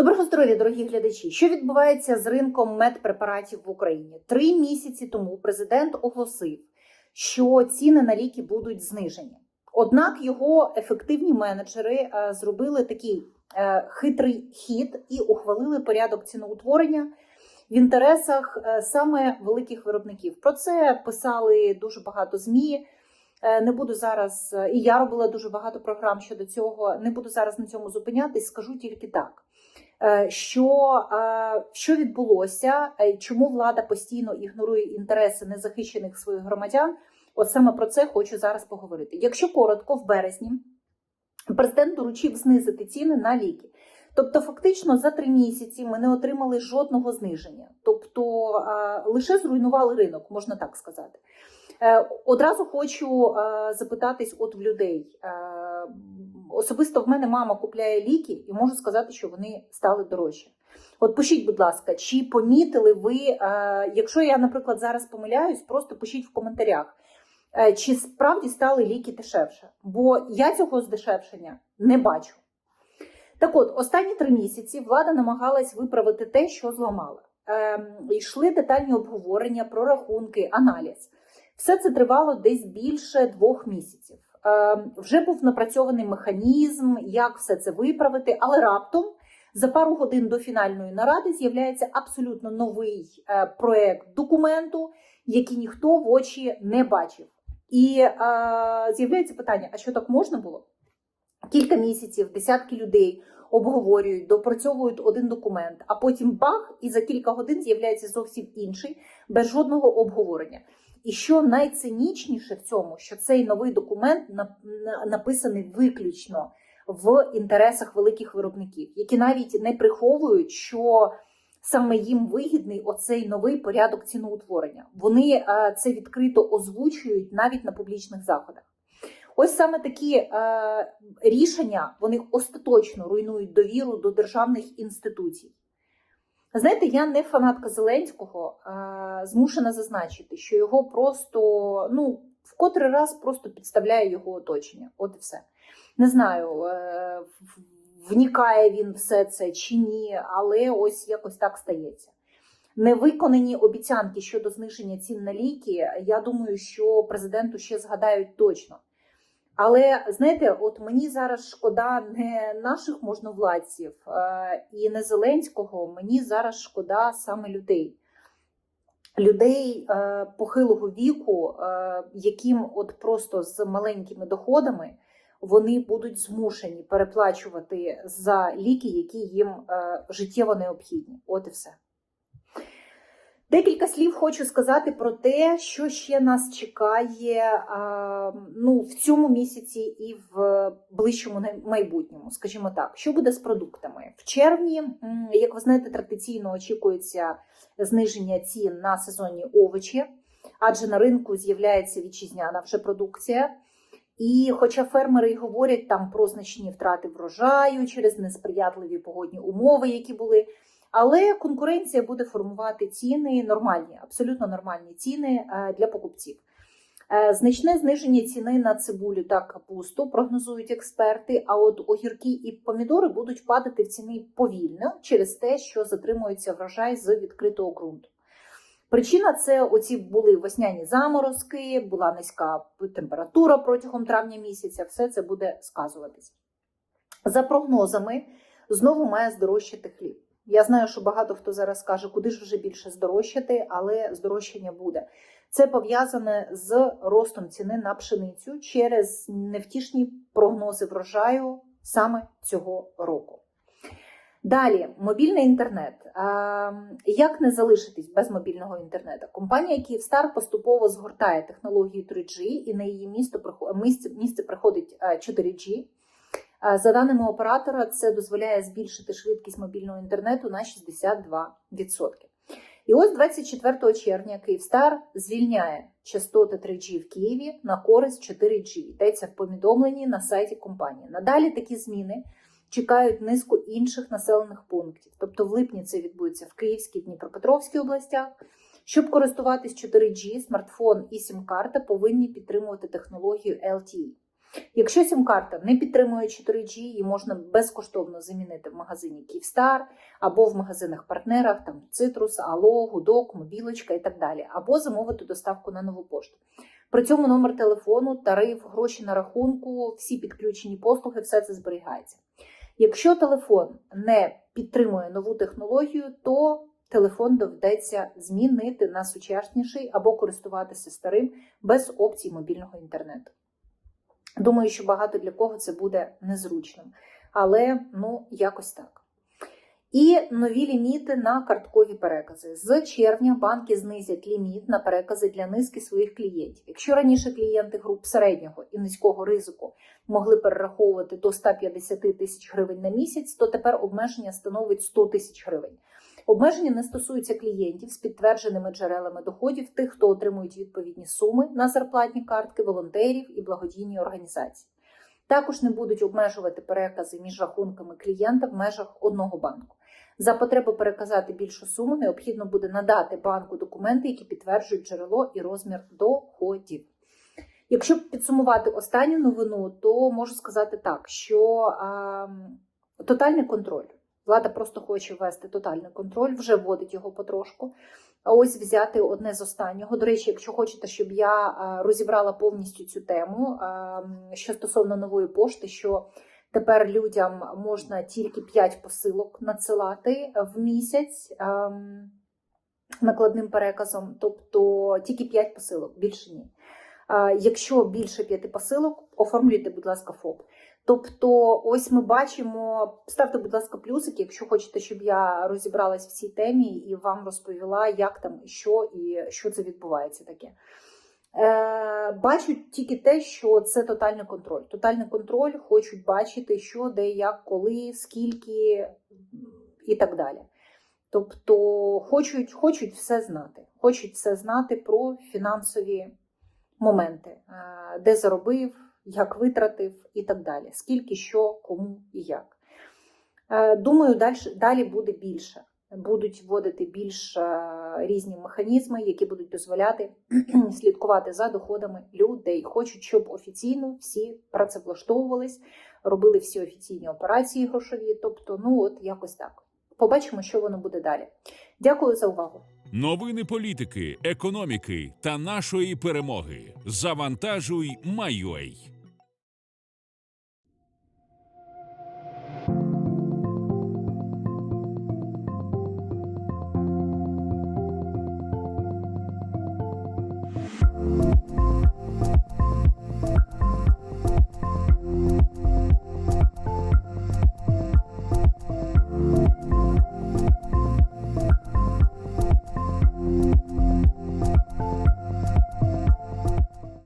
Доброго здоров'я, дорогі глядачі. Що відбувається з ринком медпрепаратів в Україні? Три місяці тому президент оголосив, що ціни на ліки будуть знижені. Однак його ефективні менеджери е, зробили такий е, хитрий хід і ухвалили порядок ціноутворення в інтересах е, саме великих виробників. Про це писали дуже багато змі. Не буду зараз, і я робила дуже багато програм щодо цього. Не буду зараз на цьому зупинятись. Скажу тільки так. Е, Що, е, що відбулося, е, чому влада постійно ігнорує інтереси незахищених своїх громадян? От саме про це хочу зараз поговорити. Якщо коротко, в березні президент доручив знизити ціни на ліки. Тобто, фактично за три місяці ми не отримали жодного зниження, тобто лише зруйнували ринок, можна так сказати. Е, Одразу хочу е, запитатись от в людей. Е, Особисто в мене мама купляє ліки, і можу сказати, що вони стали дорожче. От пишіть, будь ласка, чи помітили ви, якщо я, наприклад, зараз помиляюсь, просто пишіть в коментарях, чи справді стали ліки дешевше? Бо я цього здешевшення не бачу. Так от, останні три місяці влада намагалась виправити те, що зламала. Ем, йшли детальні обговорення, прорахунки, аналіз. Все це тривало десь більше двох місяців. Ем, вже був напрацьований механізм, як все це виправити, але раптом за пару годин до фінальної наради з'являється абсолютно новий е, проект документу, який ніхто в очі не бачив. І е, з'являється питання: а що так можна було? Кілька місяців, десятки людей обговорюють, допрацьовують один документ, а потім бах, і за кілька годин з'являється зовсім інший, без жодного обговорення. І що найцинічніше в цьому, що цей новий документ на- на- написаний виключно в інтересах великих виробників, які навіть не приховують, що саме їм вигідний оцей новий порядок ціноутворення. Вони е, це відкрито озвучують навіть на публічних заходах. Ось саме такі е, рішення вони остаточно руйнують довіру до державних інституцій. Знаєте, я не фанатка Зеленського, е, змушена зазначити, що його просто, ну, в котрий раз просто підставляє його оточення. От і все. Не знаю, е, в- вникає він все це чи ні, але ось якось так стається. Невиконані обіцянки щодо зниження цін на ліки, я думаю, що президенту ще згадають точно. Але знаєте, от мені зараз шкода не наших можновладців е, і не Зеленського, мені зараз шкода саме людей. Людей е, похилого віку, е, яким от просто з маленькими доходами вони будуть змушені переплачувати за ліки, які їм життєво необхідні. От і все. Декілька слів хочу сказати про те, що ще нас чекає ну, в цьому місяці і в ближчому майбутньому, скажімо так, що буде з продуктами. В червні, як ви знаєте, традиційно очікується зниження цін на сезонні овочі, адже на ринку з'являється вітчизняна вже продукція. І хоча фермери й говорять там про значні втрати врожаю через несприятливі погодні умови, які були. Але конкуренція буде формувати ціни нормальні, абсолютно нормальні ціни е, для покупців. Е, Значне зниження ціни на цибулю та капусту прогнозують експерти. А от огірки і помідори будуть падати в ціни повільно через те, що затримується врожай з відкритого ґрунту. Причина це оці були весняні заморозки, була низька температура протягом травня місяця. Все це буде сказуватись. За прогнозами, знову має здорожчати хліб. Я знаю, що багато хто зараз каже, куди ж вже більше здорожчати, але здорожчання буде. Це пов'язане з ростом ціни на пшеницю через невтішні прогнози врожаю саме цього року. Далі, мобільний інтернет. Як не залишитись без мобільного інтернету? Компанія Київстар поступово згортає технологію 3G і на її місце, приходить е, 4G. За даними оператора, це дозволяє збільшити швидкість мобільного інтернету на 62%. І ось 24 червня Київстар звільняє частоти 3G в Києві на користь 4G. Йдеться в повідомленні на сайті компанії. Надалі такі зміни чекають низку інших населених пунктів. Тобто в липні це відбудеться в Київській Дніпропетровській областях. Щоб користуватись 4G, смартфон і сім-карта повинні підтримувати технологію LTE. Якщо сім-карта не підтримує 4G, її можна безкоштовно замінити в магазині Київстар або в магазинах партнерах, там Цитрус, Ало, Гудок, Мобілочка і так далі, або замовити доставку на нову пошту. При цьому номер телефону, тариф, гроші на рахунку, всі підключені послуги, все це зберігається. Якщо телефон не підтримує нову технологію, то телефон доведеться змінити на сучасніший або користуватися старим без опцій мобільного інтернету. Думаю, що багато для кого це буде незручним, але ну якось так. І нові ліміти на карткові перекази. З червня банки знизять ліміт на перекази для низки своїх клієнтів. Якщо раніше клієнти груп середнього і низького ризику могли перераховувати до 150 тисяч гривень на місяць, то тепер обмеження становить 100 тисяч гривень. Обмеження не стосуються клієнтів з підтвердженими джерелами доходів, тих, хто отримують відповідні суми на зарплатні картки, волонтерів і благодійні організації. Також не будуть обмежувати перекази між рахунками клієнта в межах одного банку. За потреби переказати більшу суму необхідно буде надати банку документи, які підтверджують джерело і розмір доходів. Якщо підсумувати останню новину, то можу сказати так, що а, тотальний контроль. Влада просто хоче ввести тотальний контроль, вже вводить його потрошку. А ось взяти одне з останнього. До речі, якщо хочете, щоб я розібрала повністю цю тему, що стосовно нової пошти, що тепер людям можна тільки 5 посилок надсилати в місяць накладним переказом, тобто тільки 5 посилок, більше ні. Якщо більше 5 посилок, оформлюйте, будь ласка, ФОП. Тобто, ось ми бачимо, ставте, будь ласка, плюсики, якщо хочете, щоб я розібралась в цій темі і вам розповіла, як там, що і що це відбувається таке. Е, бачу тільки те, що це тотальний контроль. Тотальний контроль хочуть бачити, що, де, як, коли, скільки і так далі. Тобто хочуть, хочуть все знати. Хочуть все знати про фінансові моменти, е, де заробив, як витратив і так далі. Скільки, що, кому і як. Е, Думаю, далі, далі буде більше. Будуть вводити більш е, різні механізми, які будуть дозволяти слідкувати за доходами людей. Хочуть, щоб офіційно всі працевлаштовувались, робили всі офіційні операції грошові. Тобто, ну от якось так. Побачимо, що воно буде далі. Дякую за увагу. Новини політики, економіки та нашої перемоги. Завантажуй, Майой.